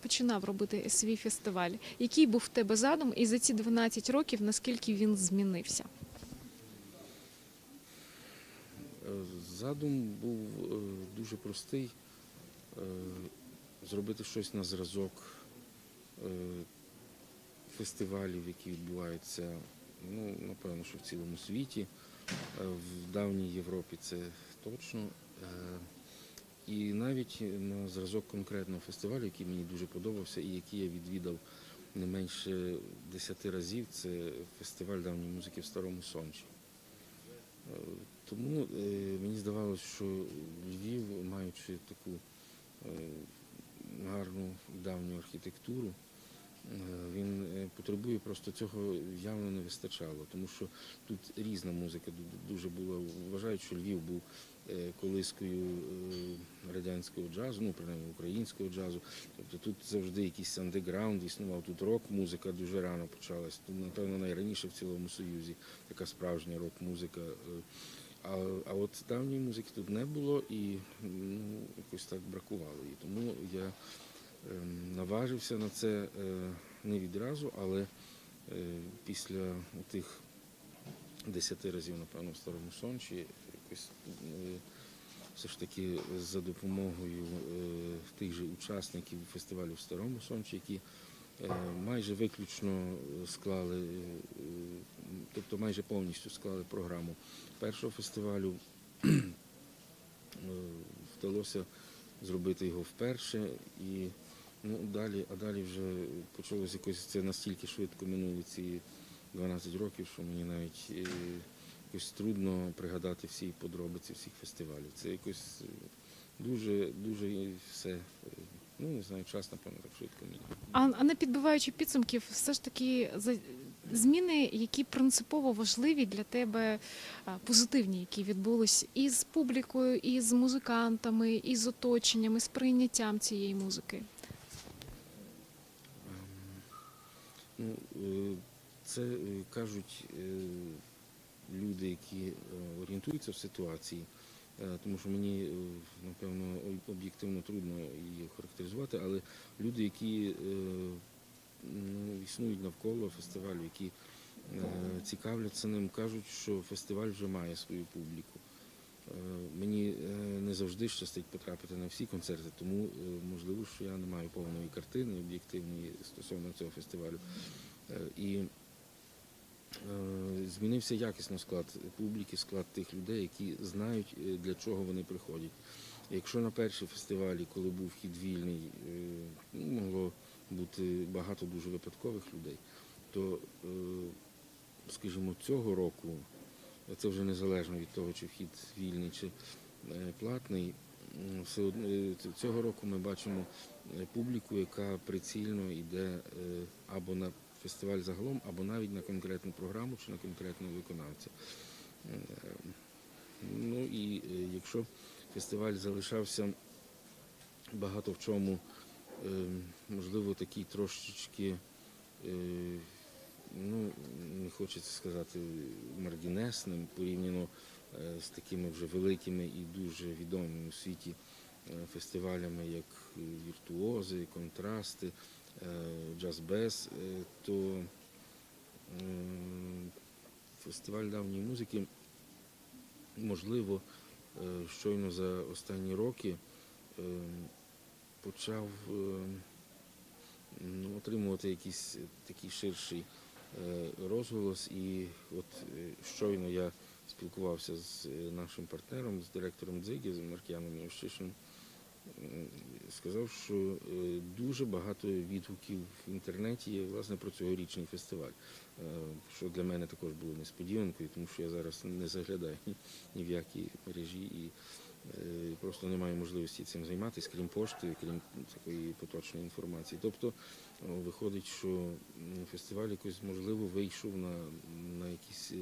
починав робити свій фестиваль, який був в тебе задум, і за ці 12 років наскільки він змінився? Е, Задум був е, дуже простий. Е, Зробити щось на зразок фестивалів, які відбуваються, ну, напевно, що в цілому світі. В давній Європі це точно. Е, І навіть на зразок конкретного фестивалю, який мені дуже подобався і який я відвідав не менше 10 разів, це фестиваль давньої музики в Старому Сончі. Е, Тому е, мені здавалося, що Львів, маючи таку е, гарну давню архітектуру, е, він е, потребує просто цього явно не вистачало, тому що тут різна музика дуже була. Вважають, що Львів був е, колискою е, радянського джазу, ну принаймні українського джазу. Тобто тут завжди якийсь андеграунд існував, тут рок-музика дуже рано почалась. Тут, напевно, найраніше в цілому Союзі така справжня рок-музика. е, А, а от давньої музики тут не було і ну, якось так бракувало її. Тому я наважився на це е, не відразу, але е, після тих десяти разів, напевно, в Старому Сончі, якось е, все ж таки за допомогою тих же учасників фестивалю в Старому Сончі, які майже виключно склали, тобто майже повністю склали програму першого фестивалю. Вдалося зробити його вперше і ну, далі, а далі вже почалося якось це настільки швидко минули ці 12 років, що мені навіть е, якось трудно пригадати всі подробиці всіх фестивалів. Це якось е, дуже, дуже все, е, ну не знаю, час, напевно, так швидко міняє. А, а не підбиваючи підсумків, все ж таки зміни, які принципово важливі для тебе, позитивні, які відбулись і з публікою, і з музикантами, і з оточенням, і з прийняттям цієї музики. Ну, е, це е, кажуть е, люди, які орієнтуються в ситуації, тому що мені, напевно, об'єктивно трудно її характеризувати, але люди, які існують навколо фестивалю, які е, цікавляться ним, кажуть, що фестиваль вже має свою публіку. Е, Мені е, не завжди щастить потрапити на всі концерти, тому можливо, що я не маю повної картини об'єктивної стосовно цього фестивалю. І змінився якісно склад публіки, склад тих людей, які знають, для чого вони приходять. Якщо на першій фестивалі, коли був вхід вільний, ну, могло бути багато дуже випадкових людей, то, е, скажімо, цього року, це вже незалежно від того, чи вхід вільний, чи е, платний, все одно е, цього року ми бачимо публіку, яка прицільно йде або на фестиваль загалом, або навіть на конкретну програму чи на конкретного виконавця. Ну і якщо фестиваль залишався багато в чому, можливо, такий трошечки, е, ну, не хочеться сказати, маргінесним порівняно е, з такими вже великими і дуже відомими у світі е, фестивалями, як віртуози, контрасти, джаз-без, то е, фестиваль давньої музики, можливо, щойно за останні роки е, почав е, ну, отримувати якийсь такий ширший е, розголос. І от е, щойно я спілкувався з нашим партнером, з директором Дзигі, з Маркіаном Ощишин, сказав, що е, дуже багато відгуків в інтернеті є власне про цьогорічний фестиваль, Е, що для мене також було несподіванкою, тому що я зараз не заглядаю ні, в які мережі і е, просто не маю можливості цим займатися, крім пошти, крім такої поточної інформації. Тобто виходить, що фестиваль якось можливо вийшов на, на якийсь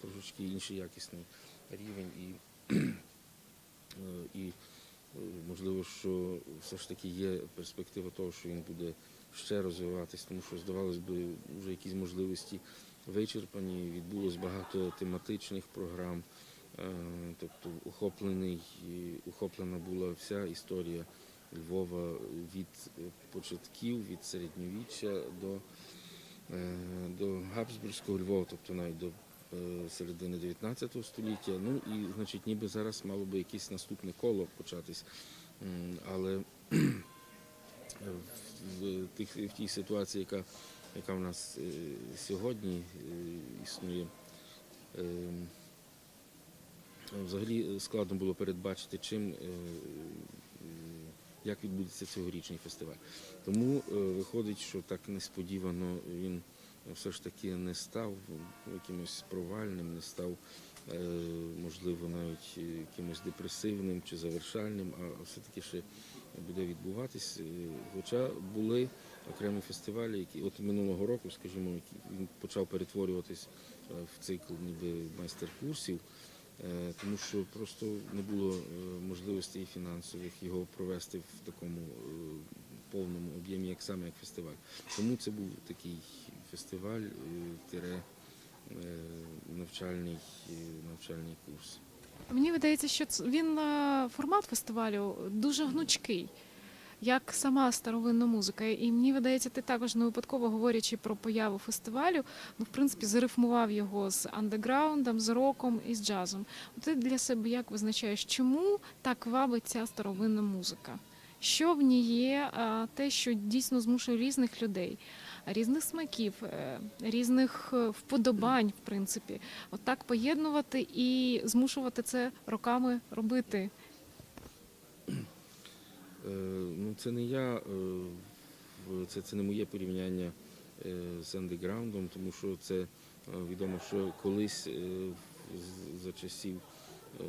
трошечки інший якісний рівень і, і можливо, що все ж таки є перспектива того, що він буде ще розвиватись, тому що, здавалось би, вже якісь можливості вичерпані, відбулось багато тематичних програм, е, тобто охоплений, охоплена була вся історія Львова від початків, від середньовіччя до, е, до Габсбурзького Львова, тобто навіть до середини 19 століття. Ну і значить, ніби зараз мало би якесь наступне коло початись. Але в, тих, в тій ситуації, яка, яка в нас е, сьогодні е, існує, е, взагалі складно було передбачити, чим, е, е, як відбудеться цьогорічний фестиваль. Тому е, виходить, що так несподівано він все ж таки не став якимось провальним, не став, е, можливо, навіть якимось депресивним чи завершальним, а все-таки ще буде відбуватись. Е, Хоча були окремі фестивалі, які от минулого року, скажімо, він почав перетворюватись е, в цикл ніби майстер-курсів, тому що просто не було можливостей фінансових його провести в такому повному об'ємі, як саме як фестиваль. Тому це був такий фестиваль, е, тире е, навчальний, е, навчальний курс. Мені видається, що він формат фестивалю дуже гнучкий, як сама старовинна музика. І мені видається, ти також не випадково говорячи про появу фестивалю, ну в принципі зарифмував його з андеграундом, з роком і з джазом. Ти для себе як визначаєш, чому так вабить ця старовинна музика? Що в ній є те, що дійсно змушує різних людей, різних смаків, е, різних е, вподобань, в принципі, отак поєднувати і змушувати це роками робити. Е, Ну, це не я, це, це не моє порівняння з андеграундом, тому що це відомо, що колись за часів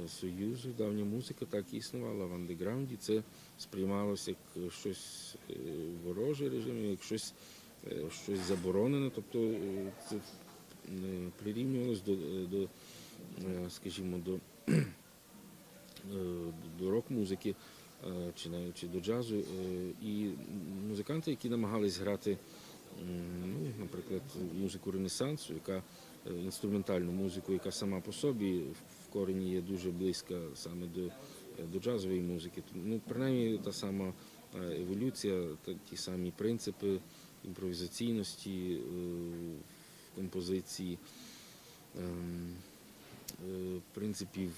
Союзу давня музика так і існувала в андеграунді. Це сприймалося як щось вороже режиму, як щось, щось заборонене. Тобто е, це е, прирівнювалось до, е, до е, скажімо, до, е, до рок-музики е, чи навіть чи до джазу. е, І музиканти, які намагались грати, ну, наприклад, музику Ренесансу, яка е, інструментальну музику, яка сама по собі в корені є дуже близька саме до, до джазової музики. Ну, принаймні та сама е, еволюція, ті самі принципи імпровізаційності е, в композиції. ем, е, принципів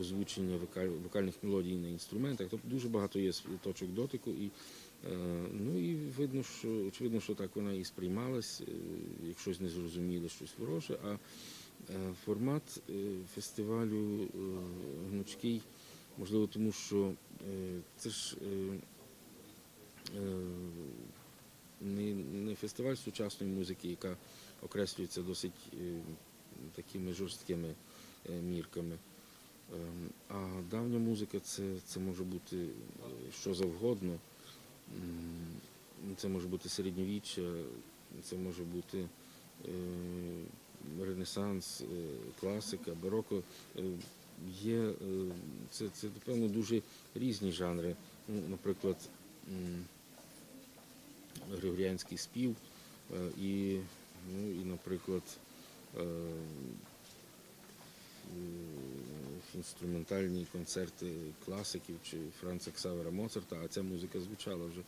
озвучення вокальних мелодій на інструментах. Тобто дуже багато є точок дотику. І, е, ну і видно, що очевидно, що так вона і сприймалась, як щось незрозуміле, щось вороже. А формат фестивалю гнучкий, можливо, тому що це ж не, фестиваль сучасної музики, яка окреслюється досить е, такими жорсткими е, мірками. Ем, А давня музика це, це може бути е, що завгодно. Це може бути середньовіччя, це може бути Ренесанс, класика, бароко. Є це, це, напевно, дуже різні жанри. Ну, наприклад, Григоріанський спів е, і, ну, і наприклад, е, інструментальні концерти класиків чи Франца Ксавера Моцарта, а ця музика звучала вже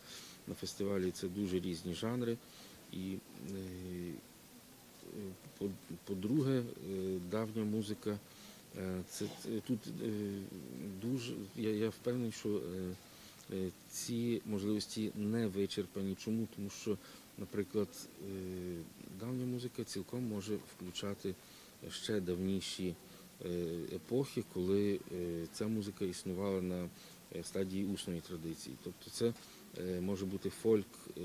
на фестивалі. Це дуже різні жанри. І е, по- по-друге, давня музика. Це, тут дуже я, я впевнений, що ці можливості не вичерпані. Чому? Тому що, наприклад, е, давня музика цілком може включати ще давніші е, епохи, коли е, ця музика існувала на е, стадії усної традиції. Тобто це е, може бути фольк е,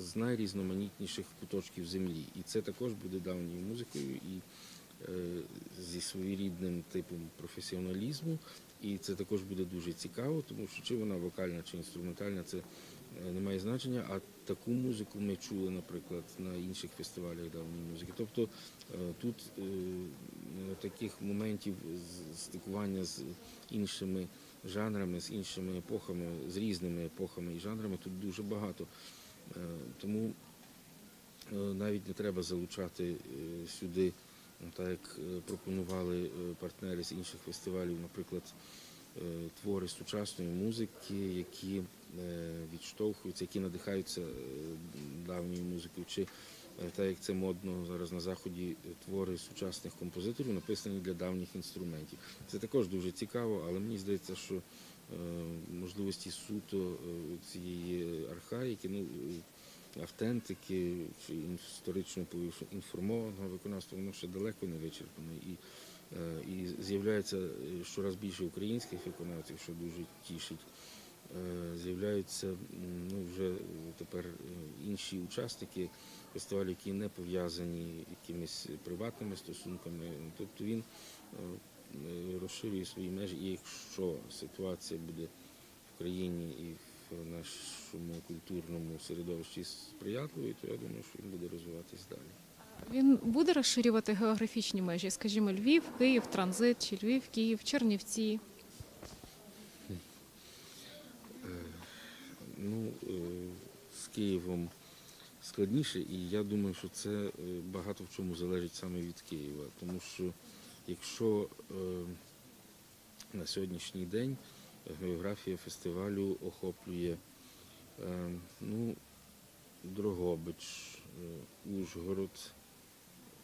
з найрізноманітніших куточків землі. І це також буде давньою музикою і е, зі своєрідним типом професіоналізму. І це також буде дуже цікаво, тому що чи вона вокальна, чи інструментальна, це е, не має значення. А таку музику ми чули, наприклад, на інших фестивалях давньої музики. Тобто е, тут е, таких моментів стикування з іншими жанрами, з іншими епохами, з різними епохами і жанрами тут дуже багато. Е, Тому е, навіть не треба залучати е, сюди, так як е, пропонували е, партнери з інших фестивалів, наприклад, твори сучасної музики, які е, відштовхуються, які надихаються е, давньою музикою, чи е, так як це модно зараз на заході, е, твори сучасних композиторів, написані для давніх інструментів. Це також дуже цікаво, але мені здається, що е, можливості суто е, цієї архаїки, ну е, автентики чи історично інформованого виконавства, воно ще далеко не вичерпане. І, е, і з'являється е, щораз більше українських виконавців, що дуже тішить. Е, З'являються ну, вже тепер інші учасники фестивалю, які не пов'язані якимись приватними стосунками. Тобто він розширює свої межі, і якщо ситуація буде в країні і в нашому культурному середовищі сприятливою, то я думаю, що він буде розвиватись далі. Він буде розширювати географічні межі, скажімо, Львів, Київ, транзит, чи Львів, Київ, Чернівці. Ну, е, з Києвом складніше, і я думаю, що це е, багато в чому залежить саме від Києва. Тому що якщо е, на сьогоднішній день географія фестивалю охоплює е, ну, Дрогобич, е, Ужгород,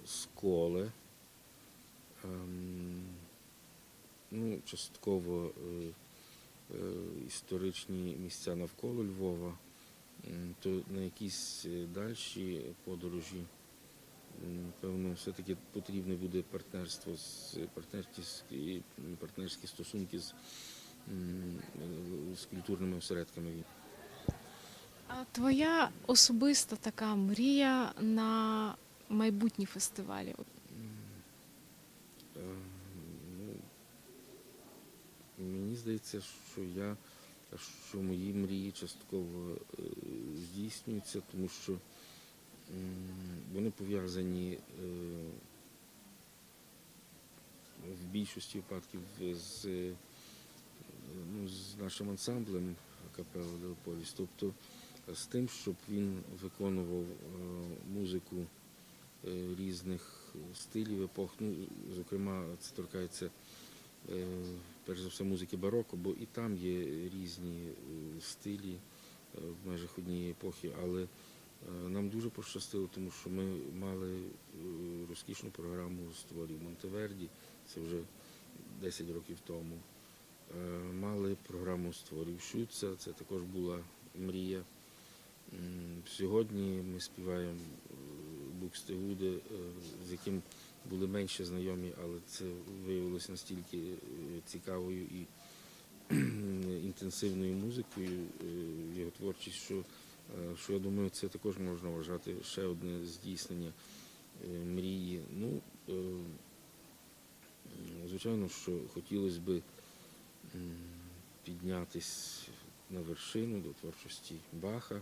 Сколе, ем, ну, частково е, е, історичні місця навколо Львова, то на якісь е, дальші подорожі, певно, все-таки потрібне буде партнерство партнерські, партнерські стосунки з, е, з культурними осередками. А твоя особиста така мрія на майбутні фестивалі? Е, Ну, мені здається, що я що мої мрії частково е, здійснюються, тому що вони пов'язані е, в більшості випадків з, ну, з нашим ансамблем капела Леополіс. Тобто е, з тим, щоб він виконував е, музику е, різних стилів, епох. Ну, зокрема, це торкається перш за все музики бароко, бо і там є різні стилі в межах однієї епохи, але нам дуже пощастило, тому що ми мали розкішну програму з творів Монтеверді, це вже 10 років тому. Е, Мали програму Шуца, це також була мрія. Сьогодні ми співаємо е, Букстегуде, е, з яким були менше знайомі, але це виявилося настільки цікавою і інтенсивною музикою його творчість, що, що я думаю, це також можна вважати ще одне здійснення мрії. Ну, звичайно, що хотілося б піднятись на вершину до творчості Баха.